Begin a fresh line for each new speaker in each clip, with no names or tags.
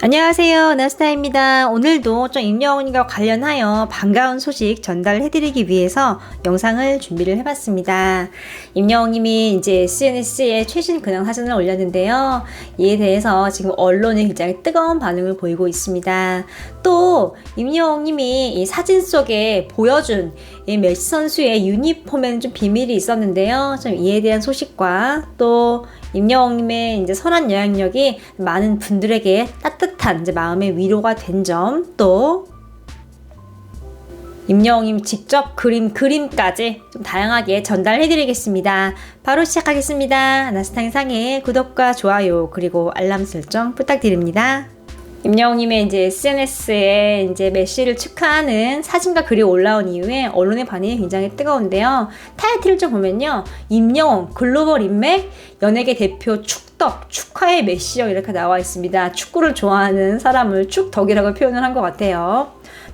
안녕하세요. 나스타입니다. 오늘도 좀 임영웅과 관련하여 반가운 소식 전달해드리기 위해서 영상을 준비를 해봤습니다. 임영웅님이 이제 SNS에 최신 근황 사진을 올렸는데요. 이에 대해서 지금 언론이 굉장히 뜨거운 반응을 보이고 있습니다. 또 임영웅님이 이 사진 속에 보여준 이 메시 선수의 유니폼에는 좀 비밀이 있었는데요. 좀 이에 대한 소식과 또 임영웅님의 이제 선한 영향력이 많은 분들에게 따뜻한 이제 마음의 위로가 된 점, 또 임영웅님 직접 그림 그림까지 좀 다양하게 전달해드리겠습니다. 바로 시작하겠습니다. 나스탕 상의 구독과 좋아요 그리고 알람 설정 부탁드립니다. 임영웅님의 이제 SNS에 이제 메시를 축하하는 사진과 글이 올라온 이후에 언론의 반응이 굉장히 뜨거운데요. 타이틀을 좀 보면요. 임영웅 글로벌 인맥 연예계 대표 축덕 축하의 메시여 이렇게 나와 있습니다. 축구를 좋아하는 사람을 축덕이라고 표현을 한 것 같아요.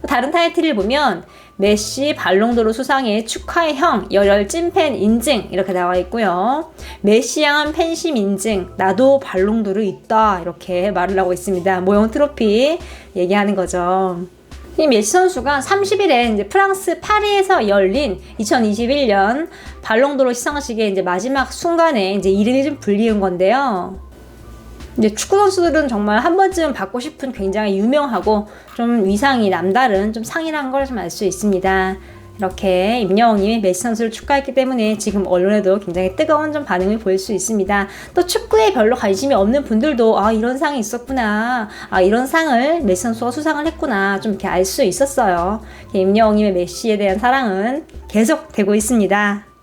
다른 타이틀을 보면 메시 발롱도르 수상의 축하의 형 열혈 찐팬 인증 이렇게 나와 있고요. 메시 향한 팬심 인증 나도 발롱도르 있다 이렇게 말을 하고 있습니다. 모형 트로피 얘기하는 거죠. 이 메시 선수가 30일에 이제 프랑스 파리에서 열린 2021년 발롱도르 시상식의 이제 마지막 순간에 이제 이름이 좀 불리운 건데요. 이제 축구 선수들은 정말 한 번쯤 받고 싶은 굉장히 유명하고 좀 위상이 남다른 좀 상이라는 걸좀 알 수 있습니다. 이렇게 임영웅님이 메시 선수를 축하했기 때문에 지금 언론에도 굉장히 뜨거운 좀 반응을 보일 수 있습니다. 또 축구에 별로 관심이 없는 분들도 아 이런 상이 있었구나, 아 이런 상을 메시 선수가 수상을 했구나 좀 이렇게 알 수 있었어요. 임영웅님의 메시에 대한 사랑은 계속되고 있습니다.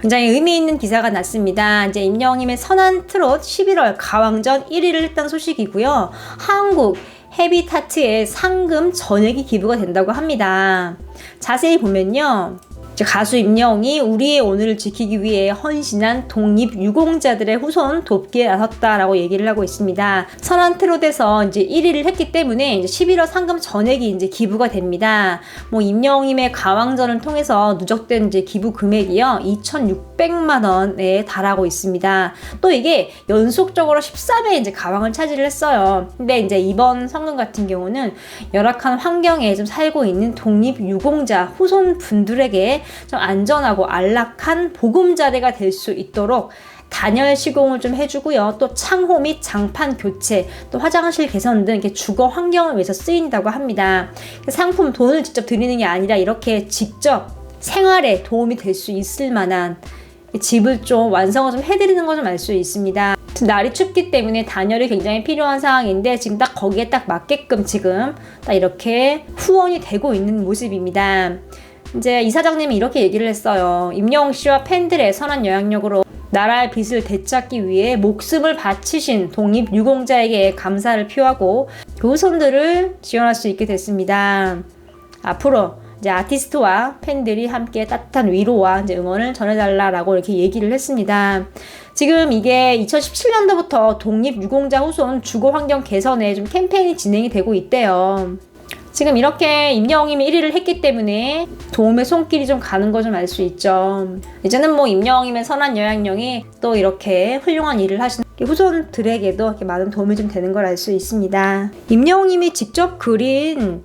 굉장히 의미 있는 기사가 났습니다. 이제 임영웅님의 선한 트롯 11월 가왕전 1위를 했던 소식이고요. 한국 헤비타트의 상금 전액이 기부가 된다고 합니다. 자세히 보면요. 가수 임영웅이 우리의 오늘을 지키기 위해 헌신한 독립 유공자들의 후손 돕기에 나섰다라고 얘기를 하고 있습니다. 선한 트롯에서 이제 1위를 했기 때문에 이제 11월 상금 전액이 이제 기부가 됩니다. 뭐 임영웅님의 가왕전을 통해서 누적된 이제 기부 금액이요 2,600만 원에 달하고 있습니다. 또 이게 연속적으로 13회 이제 가왕을 차지를 했어요. 근데 이제 이번 상금 같은 경우는 열악한 환경에 좀 살고 있는 독립 유공자 후손 분들에게 좀 안전하고 안락한 보금자리가 될 수 있도록 단열 시공을 좀 해주고요. 또 창호 및 장판 교체, 또 화장실 개선 등 이렇게 주거 환경을 위해서 쓰인다고 합니다. 상품 돈을 직접 드리는 게 아니라 이렇게 직접 생활에 도움이 될 수 있을 만한 집을 좀 완성을 좀 해드리는 걸 좀 알 수 있습니다. 날이 춥기 때문에 단열이 굉장히 필요한 상황인데 지금 딱 거기에 딱 맞게끔 지금 딱 이렇게 후원이 되고 있는 모습입니다. 이제 이사장님이 이렇게 얘기를 했어요. 임영웅 씨와 팬들의 선한 영향력으로 나라의 빚을 되찾기 위해 목숨을 바치신 독립 유공자에게 감사를 표하고 교선들을 지원할 수 있게 됐습니다. 앞으로 이제 아티스트와 팬들이 함께 따뜻한 위로와 이제 응원을 전해달라라고 이렇게 얘기를 했습니다. 지금 이게 2017년도부터 독립 유공자 후손 주거 환경 개선에 좀 캠페인이 진행이 되고 있대요. 지금 이렇게 임영웅님이 1위를 했기 때문에 도움의 손길이 좀 가는 거 좀 알 수 있죠. 이제는 뭐 임영웅님의 선한 영향력이 또 이렇게 훌륭한 일을 하시는 후손들에게도 이렇게 많은 도움이 좀 되는 걸 알 수 있습니다. 임영웅님이 직접 그린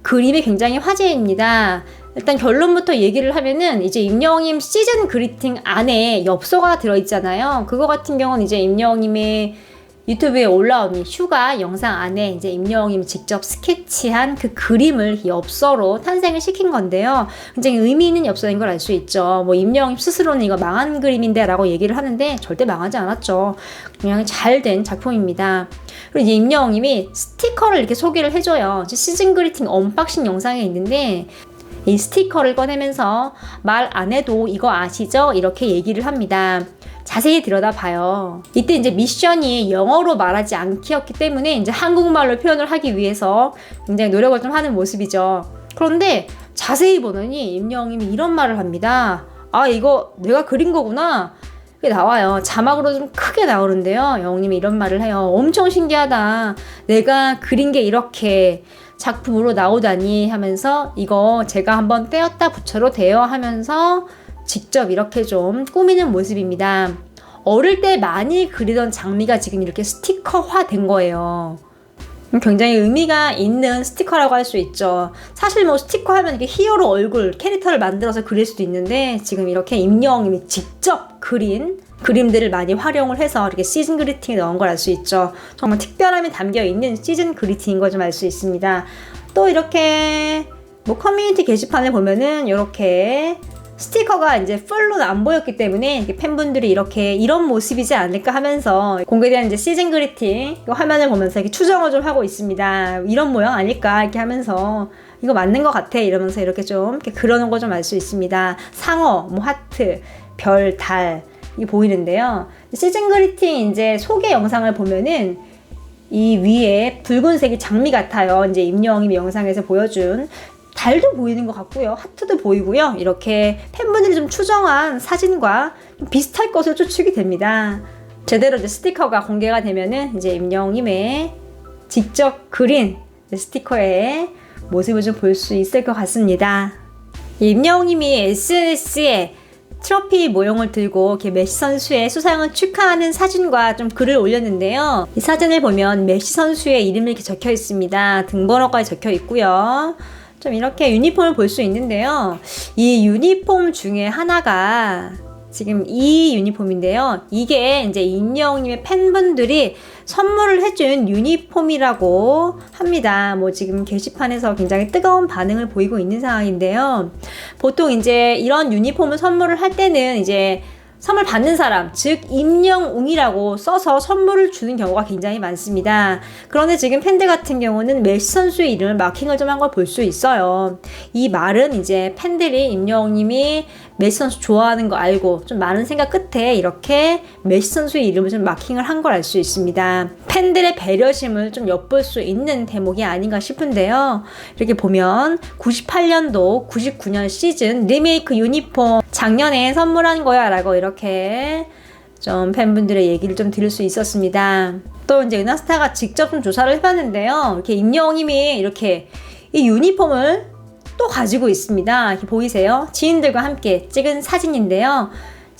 그림이 굉장히 화제입니다. 일단 결론부터 얘기를 하면은 이제 임영웅님 시즌 그리팅 안에 엽서가 들어있잖아요. 그거 같은 경우는 이제 임영웅님의 유튜브에 올라온 이 휴가 영상 안에 이제 임영웅님이 직접 스케치한 그 그림을 엽서로 탄생을 시킨 건데요. 굉장히 의미 있는 엽서인 걸 알 수 있죠. 뭐 임영웅 스스로는 이거 망한 그림인데 라고 얘기를 하는데 절대 망하지 않았죠. 그냥 잘 된 작품입니다. 그리고 임영웅님이 스티커를 이렇게 소개를 해줘요. 시즌 그리팅 언박싱 영상에 있는데 이 스티커를 꺼내면서 말 안 해도 이거 아시죠? 이렇게 얘기를 합니다. 자세히 들여다봐요. 이때 이제 미션이 영어로 말하지 않기였기 때문에 이제 한국말로 표현을 하기 위해서 굉장히 노력을 좀 하는 모습이죠. 그런데 자세히 보더니 임영웅님이 이런 말을 합니다. 아, 이거 내가 그린 거구나. 게 나와요. 자막으로 좀 크게 나오는데요. 영웅님이 이런 말을 해요. 엄청 신기하다. 내가 그린 게 이렇게 작품으로 나오다니 하면서 이거 제가 한번 떼었다 붙여로 돼요 하면서 직접 이렇게 좀 꾸미는 모습입니다. 어릴 때 많이 그리던 장미가 지금 이렇게 스티커화 된 거예요. 굉장히 의미가 있는 스티커라고 할 수 있죠. 사실 뭐 스티커 하면 이게 히어로 얼굴, 캐릭터를 만들어서 그릴 수도 있는데 지금 이렇게 임영웅이 직접 그린 그림들을 많이 활용을 해서 이렇게 시즌 그리팅에 넣은 걸 알 수 있죠. 정말 특별함이 담겨 있는 시즌 그리팅인 걸 좀 알 수 있습니다. 또 이렇게 뭐 커뮤니티 게시판을 보면은 이렇게 스티커가 이제 풀로는 안 보였기 때문에 팬분들이 이렇게 이런 모습이지 않을까 하면서 공개된 이제 시즌 그리팅 화면을 보면서 이렇게 추정을 좀 하고 있습니다. 이런 모양 아닐까 이렇게 하면서 이거 맞는 것 같아 이러면서 이렇게 좀 이렇게 그려놓은 거좀 알 수 있습니다. 상어, 뭐 하트, 별, 달이 보이는데요. 시즌 그리팅 이제 소개 영상을 보면은 이 위에 붉은색이 장미 같아요. 이제 임영웅이 영상에서 보여준 달도 보이는 것 같고요. 하트도 보이고요. 이렇게 팬분들이 좀 추정한 사진과 좀 비슷할 것으로 추측이 됩니다. 제대로 이제 스티커가 공개가 되면은 이제 임영웅님의 직접 그린 스티커의 모습을 좀 볼 수 있을 것 같습니다. 임영웅님이 SNS에 트로피 모형을 들고 이렇게 메시 선수의 수상을 축하하는 사진과 좀 글을 올렸는데요. 이 사진을 보면 메시 선수의 이름이 이렇게 적혀 있습니다. 등번호까지 적혀 있고요. 좀 이렇게 유니폼을 볼 수 있는데요. 이 유니폼 중에 하나가 지금 이 유니폼인데요. 이게 이제 임영웅님의 팬분들이 선물을 해준 유니폼이라고 합니다. 뭐 지금 게시판에서 굉장히 뜨거운 반응을 보이고 있는 상황인데요. 보통 이제 이런 유니폼을 선물을 할 때는 이제 선물 받는 사람, 즉 임영웅이라고 써서 선물을 주는 경우가 굉장히 많습니다. 그런데 지금 팬들 같은 경우는 메시 선수의 이름을 마킹을 좀 한 걸 볼 수 있어요. 이 말은 이제 팬들이 임영웅님이 메시 선수 좋아하는 거 알고 좀 많은 생각 끝에 이렇게 메시 선수의 이름을 좀 마킹을 한 걸 알 수 있습니다. 팬들의 배려심을 좀 엿볼 수 있는 대목이 아닌가 싶은데요. 이렇게 보면 98년도 99년 시즌 리메이크 유니폼 작년에 선물한 거야 라고 이렇게 좀 팬분들의 얘기를 좀 들을 수 있었습니다. 또 이제 은하스타가 직접 좀 조사를 해봤는데요. 이렇게 임영웅님이 이렇게 이 유니폼을 또 가지고 있습니다. 이렇게 보이세요? 지인들과 함께 찍은 사진인데요.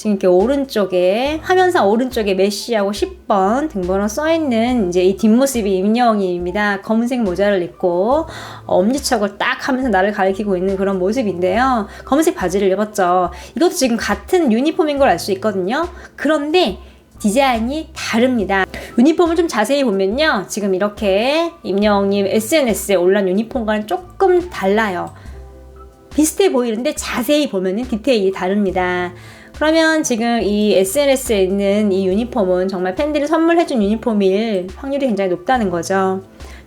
지금 이렇게 오른쪽에 화면상 오른쪽에 메시하고 10번 등번호 써 있는 이제 이 뒷모습이 임영웅입니다. 검은색 모자를 입고 엄지척을 딱 하면서 나를 가리키고 있는 그런 모습인데요. 검은색 바지를 입었죠. 이것도 지금 같은 유니폼인 걸 알 수 있거든요. 그런데 디자인이 다릅니다. 유니폼을 좀 자세히 보면요. 지금 이렇게 임영웅님 SNS에 올란 유니폼과는 조금 달라요. 비슷해 보이는데 자세히 보면은 디테일이 다릅니다. 그러면 지금 이 SNS에 있는 이 유니폼은 정말 팬들이 선물해준 유니폼일 확률이 굉장히 높다는 거죠.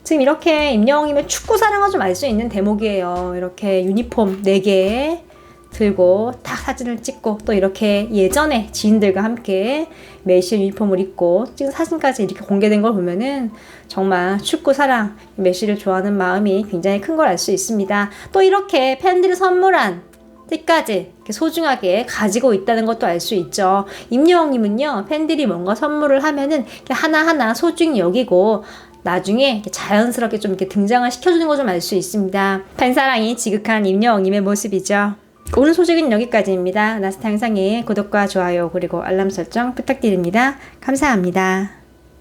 지금 이렇게 임영웅님의 축구 사랑을 좀 알 수 있는 대목이에요. 이렇게 유니폼 4개 들고 딱 사진을 찍고 또 이렇게 예전에 지인들과 함께 메시 유니폼을 입고 찍은 사진까지 이렇게 공개된 걸 보면은 정말 축구 사랑, 메시를 좋아하는 마음이 굉장히 큰 걸 알 수 있습니다. 또 이렇게 팬들이 선물한 때까지 소중하게 가지고 있다는 것도 알 수 있죠. 임영웅님은요, 팬들이 뭔가 선물을 하면은 하나하나 소중히 여기고 나중에 자연스럽게 좀 이렇게 등장을 시켜주는 거 좀 알 수 있습니다. 팬사랑이 지극한 임영웅님의 모습이죠. 오늘 소식은 여기까지입니다. 나스타 영상에 구독과 좋아요 그리고 알람 설정 부탁드립니다. 감사합니다.